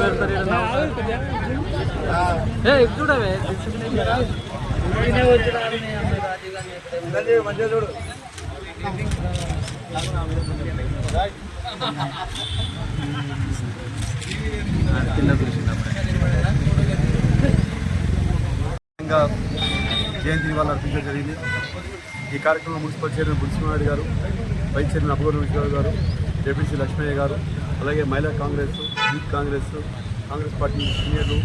పెడతారు ఏ చూడవే ఇంకా జయంతి వాళ్ళ అర్పించడం జరిగింది. ఈ కార్యక్రమంలో మున్సిపల్ చైర్మన్ బుల్సింహారెడ్డి గారు వైస్ చైర్మన్ అబ్బగోడు విశ్వరావు గారు జేపీసీ లక్ష్మయ్య గారు అలాగే Mahila Congress youth Congress Congress party సీనియర్లు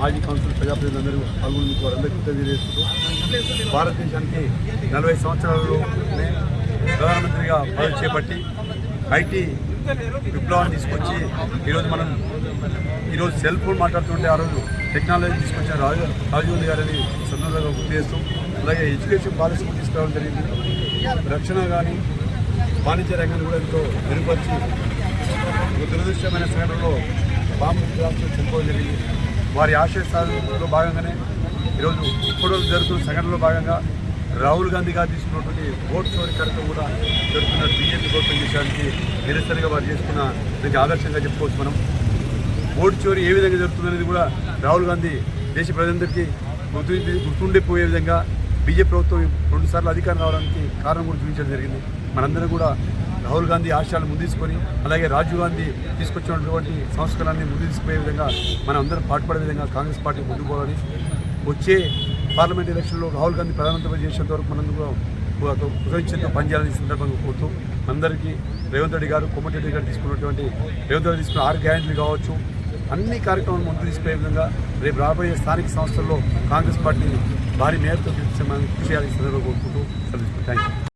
మాజీ కౌన్సిల్ ప్రజాప్రతినిధులందరూ పాల్గొని వారందరూ కృతజ్ఞతలు భారతదేశానికి నలభై సంవత్సరాల్లోనే ప్రధానమంత్రిగా పదవి చేపట్టి ఐటీ విప్లవాన్ని తీసుకొచ్చి ఈరోజు మనం ఈరోజు సెల్ ఫోన్ మాట్లాడుతుంటే ఆ రోజు టెక్నాలజీ తీసుకొచ్చిన రాజు రాజీవ్ గారిని సందర్భంగా గుర్తు చేస్తూ అలాగే ఎడ్యుకేషన్ పాలసీ కూడా తీసుకురావడం జరిగింది. రక్షణ కానీ వాణిజ్య రంగాన్ని కూడా ఎంతో మెరుగుపరిచి దురదృష్టమైన సంఘటనలో బాంబు బ్లాస్ట్లో చనిపోవడం జరిగింది. వారి ఆశయ సాధనలో భాగంగానే ఈరోజు ఇప్పుడు జరుగుతున్న సంఘటనలో భాగంగా రాహుల్ గాంధీ గారు తీసుకున్నటువంటి ఓట్ చోరీ కార్యక్రమం కూడా జరుగుతున్న బీజేపీ ప్రభుత్వం విషయానికి నిరసనగా వారు చేసుకున్న దానికి ఆదర్శంగా చెప్పుకోవచ్చు మనం. ఓటు చోరీ ఏ విధంగా జరుగుతుందనేది కూడా రాహుల్ గాంధీ దేశ ప్రజలందరికీ గుర్తు గుర్తుండిపోయే విధంగా బీజేపీ ప్రభుత్వం రెండుసార్లు అధికారం రావడానికి కారణం కూడా చూపించడం జరిగింది. మనందరం కూడా రాహుల్ గాంధీ ఆశయాలను ముందు తీసుకొని అలాగే రాజీవ్ గాంధీ తీసుకొచ్చినటువంటి సంస్కరణాన్ని ముందు తీసుకుపోయే విధంగా మనం అందరం పాటుపడే విధంగా కాంగ్రెస్ పార్టీ ముందుకోవాలని వచ్చే పార్లమెంట్ ఎలక్షన్లో రాహుల్ గాంధీ ప్రధానమంత్రి చేసేంత వరకు మనం కూడా కృతజ్ఞతతో పనిచేయాలని సందర్భంగా కోరుతూ అందరికీ రేవంత్ రెడ్డి గారు కోమటిరెడ్డి గారు తీసుకున్నటువంటి రేవంత్ రెడ్డి తీసుకున్న ఆరు గ్యారెంటీలు కావచ్చు అన్ని కార్యక్రమాలు ముందు తీసుకునే విధంగా రేపు రాబోయే స్థానిక సంస్థల్లో కాంగ్రెస్ పార్టీని భారీ మేరతో కృషి చేయాలని సందర్భంగా కోరుకుంటూ సెలవు థ్యాంక్ యూ